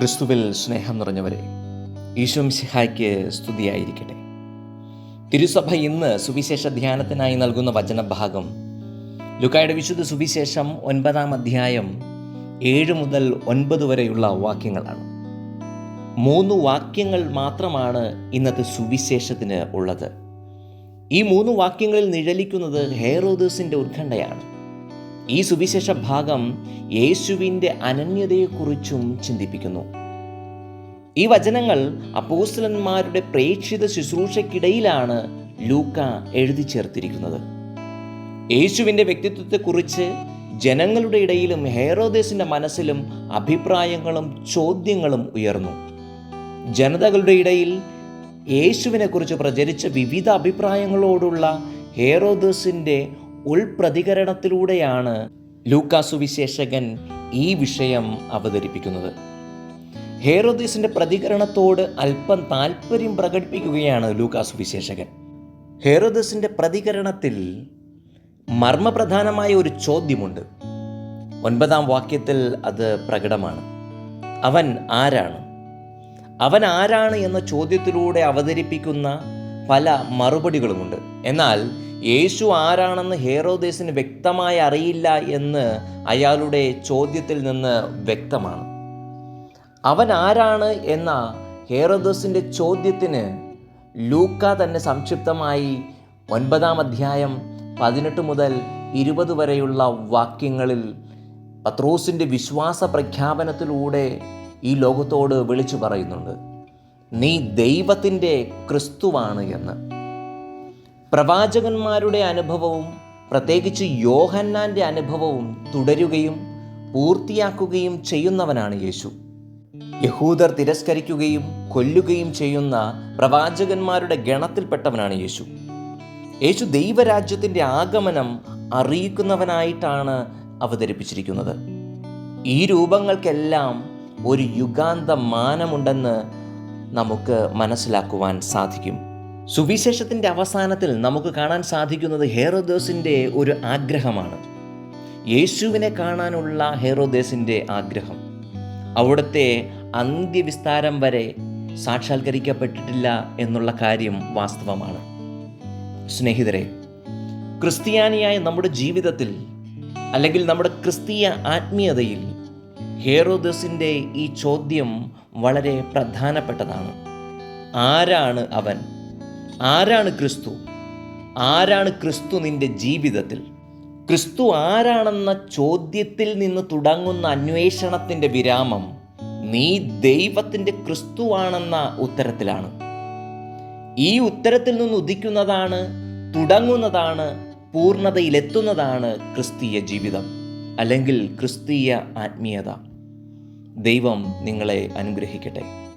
ക്രിസ്തുവിൽ സ്നേഹം നിറഞ്ഞവരെ ഈശോ സിഹായ്ക്ക് സ്തുതിയായിരിക്കട്ടെ. തിരുസഭ ഇന്ന് സുവിശേഷ ധ്യാനത്തിനായി നൽകുന്ന വചനഭാഗം ലുക്കായുടെ വിശുദ്ധ സുവിശേഷം ഒൻപതാം അധ്യായം ഏഴ് മുതൽ ഒൻപത് വരെയുള്ള വാക്യങ്ങളാണ്. മൂന്ന് വാക്യങ്ങൾ മാത്രമാണ് ഇന്നത്തെ സുവിശേഷത്തിന് ഉള്ളത്. ഈ മൂന്ന് വാക്യങ്ങളിൽ നിഴലിക്കുന്നത് ഹേറോദസിന്റെ ഉത്കണ്ഠയാണ്. ഈ സുവിശേഷ ഭാഗം യേശുവിന്റെ അനന്യതയെക്കുറിച്ചും ചിന്തിപ്പിക്കുന്നു. ഈ വചനങ്ങൾ അപ്പോസ്റ്റലന്മാരുടെ പ്രേക്ഷിത ശുശ്രൂഷയ്ക്കിടയിലാണ് ലൂക്ക എഴുതി ചേർത്തിരിക്കുന്നത്. യേശുവിന്റെ വ്യക്തിത്വത്തെക്കുറിച്ച് ജനങ്ങളുടെ ഇടയിലും ഹേറോദേശിന്റെ മനസ്സിലും അഭിപ്രായങ്ങളും ചോദ്യങ്ങളും ഉയർന്നു. ജനതകളുടെ ഇടയിൽ യേശുവിനെക്കുറിച്ച് പ്രചരിച്ച വിവിധ അഭിപ്രായങ്ങളോടുള്ള ഹേറോദസിന്റെ ഉൾപ്രതികരണത്തിലൂടെയാണ് ലൂക്കാസു വിശേഷകൻ ഈ വിഷയം അവതരിപ്പിക്കുന്നത്. ഹേറോദീസിന്റെ പ്രതികരണത്തോട് അല്പം താല്പര്യം പ്രകടിപ്പിക്കുകയാണ് ലൂക്കാസ് വിശേഷകൻ. ഹേറോദസിന്റെ പ്രതികരണത്തിൽ മർമ്മപ്രധാനമായ ഒരു ചോദ്യമുണ്ട്. ഒൻപതാം വാക്യത്തിൽ അത് പ്രകടമാണ്. അവൻ ആരാണ്? അവൻ ആരാണ് എന്ന ചോദ്യത്തിലൂടെ അവതരിപ്പിക്കുന്ന പല മറുപടികളുമുണ്ട്. എന്നാൽ യേശു ആരാണെന്ന് ഹേറോദേസിന് വ്യക്തമായി അറിയില്ല എന്ന് അയാളുടെ ചോദ്യത്തിൽ നിന്ന് വ്യക്തമാണ്. അവൻ ആരാണ് എന്ന ഹേറോദോസിന്റെ ചോദ്യത്തിന് ലൂക്ക തന്നെ സംക്ഷിപ്തമായി ഒൻപതാം അധ്യായം പതിനെട്ട് മുതൽ ഇരുപത് വരെയുള്ള വാക്യങ്ങളിൽ പത്രോസിന്റെ വിശ്വാസ പ്രഖ്യാപനത്തിലൂടെ ഈ ലോകത്തോട് വിളിച്ചു പറയുന്നുണ്ട്. നീ ദൈവത്തിന്റെ ക്രിസ്തുവാണ് എന്ന്. പ്രവാചകന്മാരുടെ അനുഭവവും പ്രത്യേകിച്ച് യോഹന്നാന്റെ അനുഭവവും തുടരുകയും പൂർത്തിയാക്കുകയും ചെയ്യുന്നവനാണ് യേശു. യഹൂദർ തിരസ്കരിക്കുകയും കൊല്ലുകയും ചെയ്യുന്ന പ്രവാചകന്മാരുടെ ഗണത്തിൽപ്പെട്ടവനാണ് യേശു. യേശു ദൈവരാജ്യത്തിന്റെ ആഗമനം അറിയിക്കുന്നവനായിട്ടാണ് അവതരിപ്പിച്ചിരിക്കുന്നത്. ഈ രൂപങ്ങൾക്കെല്ലാം ഒരു യുഗാന്ത മാനമുണ്ടെന്ന് നമുക്ക് മനസ്സിലാക്കുവാൻ സാധിക്കും. സുവിശേഷത്തിന്റെ അവസാനത്തിൽ നമുക്ക് കാണാൻ സാധിക്കുന്നത് ഹേറോദേസിന്റെ ഒരു ആഗ്രഹമാണ്. യേശുവിനെ കാണാനുള്ള ഹേറോദേസിന്റെ ആഗ്രഹം. അവിടുത്തെ അന്ത്യവിസ്താരം വരെ സാക്ഷാത്കരിക്കപ്പെട്ടിട്ടില്ല എന്നുള്ള കാര്യം വാസ്തവമാണ്. സ്നേഹിതരെ ക്രിസ്ത്യാനിയായ നമ്മുടെ ജീവിതത്തിൽ അല്ലെങ്കിൽ നമ്മുടെ ക്രിസ്തീയ ആത്മീയതയിൽ ഹേറോദസിന്റെ ഈ ചോദ്യം വളരെ പ്രധാനപ്പെട്ടതാണ്. ആരാണ് അവൻ? ആരാണ് ക്രിസ്തു? ആരാണ് ക്രിസ്തു നിന്റെ ജീവിതത്തിൽ? ക്രിസ്തു ആരാണെന്ന ചോദ്യത്തിൽ നിന്ന് തുടങ്ങുന്ന അന്വേഷണത്തിന്റെ വിരാമം നീ ദൈവത്തിന്റെ ക്രിസ്തുവാണെന്ന ഉത്തരത്തിലാണ്. ഈ ഉത്തരത്തിൽ നിന്ന് ഉദിക്കുന്നതാണ് തുടങ്ങുന്നതാണ് പൂർണതയിലെത്തുന്നതാണ് ക്രിസ്തീയ ജീവിതം അല്ലെങ്കിൽ ക്രിസ്തീയ ആത്മീയത. ദൈവം നിങ്ങളെ അനുഗ്രഹിക്കട്ടെ.